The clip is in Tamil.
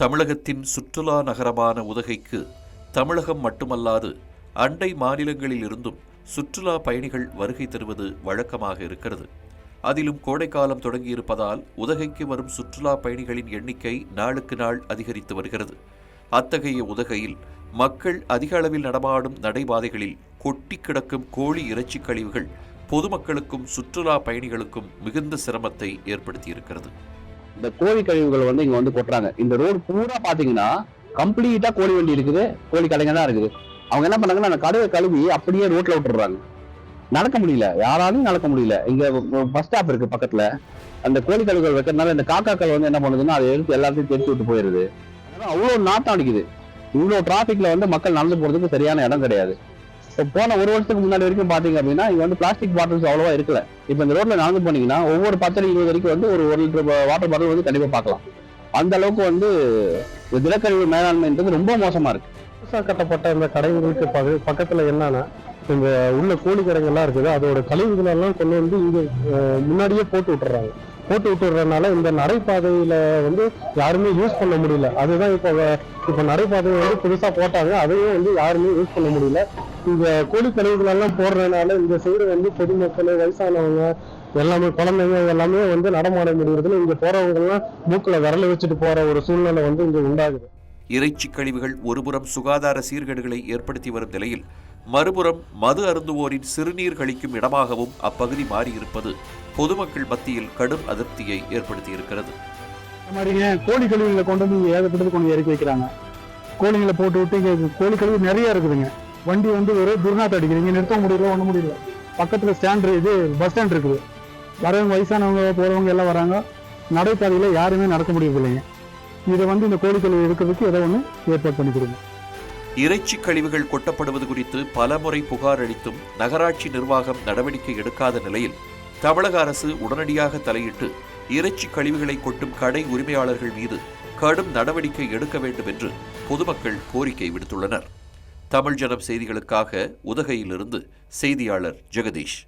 தமிழகத்தின் சுற்றுலா நகரமான உதகைக்கு தமிழகம் மட்டுமல்லாது அண்டை மாநிலங்களில் இருந்தும் சுற்றுலா பயணிகள் வருகை தருவது வழக்கமாக இருக்கிறது. அதிலும் கோடைக்காலம் தொடங்கியிருப்பதால் உதகைக்கு வரும் சுற்றுலா பயணிகளின் எண்ணிக்கை நாளுக்கு நாள் அதிகரித்து வருகிறது. அத்தகைய உதகையில் மக்கள் அதிக அளவில் நடமாடும் நடைபாதைகளில் கொட்டி கிடக்கும் கோழி இறைச்சி கழிவுகள் பொதுமக்களுக்கும் சுற்றுலா பயணிகளுக்கும் மிகுந்த சிரமத்தை ஏற்படுத்தியிருக்கிறது. இந்த கோழி கழிவுகள் வந்து இங்க வந்து கொட்டுறாங்க. இந்த ரோடு பூரா பாத்தீங்கன்னா கம்ப்ளீட்டா கோழி வண்டி இருக்குது. கோழி கடைங்க தான் இருக்குது. அவங்க என்ன பண்ணாங்கன்னா அந்த கடுவை கழுவி அப்படியே ரோட்ல விட்டுறாங்க நடக்க முடியல. யாராலையும் நடக்க முடியல. இங்க பஸ் ஸ்டாப் இருக்கு பக்கத்துல. அந்த கோழி கழிவுகள் வைக்கிறதுனால இந்த காக்காக்கள் வந்து என்ன பண்ணுதுன்னா அதை எடுத்து எல்லாத்தையும் தெரிச்சு விட்டு போயிருது. அவ்வளோ அவ்வளவு நாட்டம் அடிக்குது. இவ்வளவு டிராபிக்ல வந்து மக்கள் நடந்து போறதுக்கு சரியான இடம் கிடையாது. போன ஒரு வருஷத்துக்கு முன்னாடி வரைக்கும் பாத்தீங்க அப்படின்னா இங்க வந்து பிளாஸ்டிக் பாட்டில்ஸ் அவ்வளவா இருக்கல. இப்போ இந்த ரோட்ல நடந்து போனீங்கன்னா ஒவ்வொரு பத்திரம் இருபது வரைக்கும் வந்து ஒரு ஒரு லிட்டர் வாட்டர் பாட்டில் வந்து கண்டிப்பா பார்க்கலாம் அந்த அளவுக்கு வந்து தினக்கழிவு மேலாண்மைன்றது ரொம்ப மோசமா இருக்கு. புதுசாக கட்டப்பட்ட இந்த கடைகளுக்கு பக- பக்கத்துல என்னன்னா இந்த உள்ள கோழி கடைகள்லாம் இருக்குது. அதோட கழிவுகள் எல்லாம் கொண்டு வந்து இங்க முன்னாடியே போட்டு விட்டுறாங்க. போட்டு விட்டுறதுனால இந்த நடைபாதையில வந்து யாருமே யூஸ் பண்ண முடியல. அதுதான் இப்போ இப்போ நடைபாதை வந்து புதுசாக போட்டாங்க. அதையும் வந்து யாருமே யூஸ் பண்ண முடியல. இந்த கோழி கழிவுகளெல்லாம் போடுறதுனால இந்த சைடு வந்து பொதுமக்கள் வயசானவங்க எல்லாமே குழந்தைங்க எல்லாமே வந்து நடமாட முடியறதுல இங்க போறவங்கெல்லாம் மூக்கில் விரல வச்சுட்டு போற ஒரு சூழ்நிலை வந்து இங்க உண்டாகுது. இறைச்சி கழிவுகள் ஒருபுறம் சுகாதார சீர்கேடுகளை ஏற்படுத்தி வரும் நிலையில் மறுபுறம் மது அருந்துவோரின் சிறுநீர் கழிக்கும் இடமாகவும் அப்பகுதி மாறியிருப்பது பொதுமக்கள் மத்தியில் கடும் அதிருப்தியை ஏற்படுத்தியிருக்கிறது. இந்த மாதிரிங்க கோழி கழிவுகளை கொண்டு வந்து இங்கே ஏகப்பட்டது கொண்டு இறக்கி வைக்கிறாங்க. கோழிங்களை போட்டு விட்டு இங்கே கோழி கழிவு நிறைய இருக்குதுங்க. வண்டி வந்து ஒரு துர்நாற்றம் அடிக்கிறீங்க நிறுத்த முடியல ஒன்றும் முடியல. பக்கத்தில் ஸ்டாண்ட் இது பஸ் ஸ்டாண்ட் இருக்குது. வரவங்க வயசானவங்க போகிறவங்க எல்லாம் வராங்க. நடைபாதையில் யாருமே நடக்க முடியவில்லைங்க. இதை வந்து இந்த கோழி கழிவு இருக்கிறதுக்கு ஏதோ ஒன்று ஏற்பாடு பண்ணி கொடுங்க. இறைச்சி கழிவுகள் கொட்டப்படுவது குறித்து பலமுறை புகார் அளித்தும் நகராட்சி நிர்வாகம் நடவடிக்கை எடுக்காத நிலையில் தமிழக அரசு உடனடியாக தலையிட்டு இறைச்சி கழிவுகளை கொட்டும் கடை உரிமையாளர்கள் மீது கடும் நடவடிக்கை எடுக்க வேண்டும் என்று பொதுமக்கள் கோரிக்கை விடுத்துள்ளனர். தமிழ் ஜனம் செய்திகளுக்காக உதகையிலிருந்து செய்தியாளர் ஜெகதீஷ்.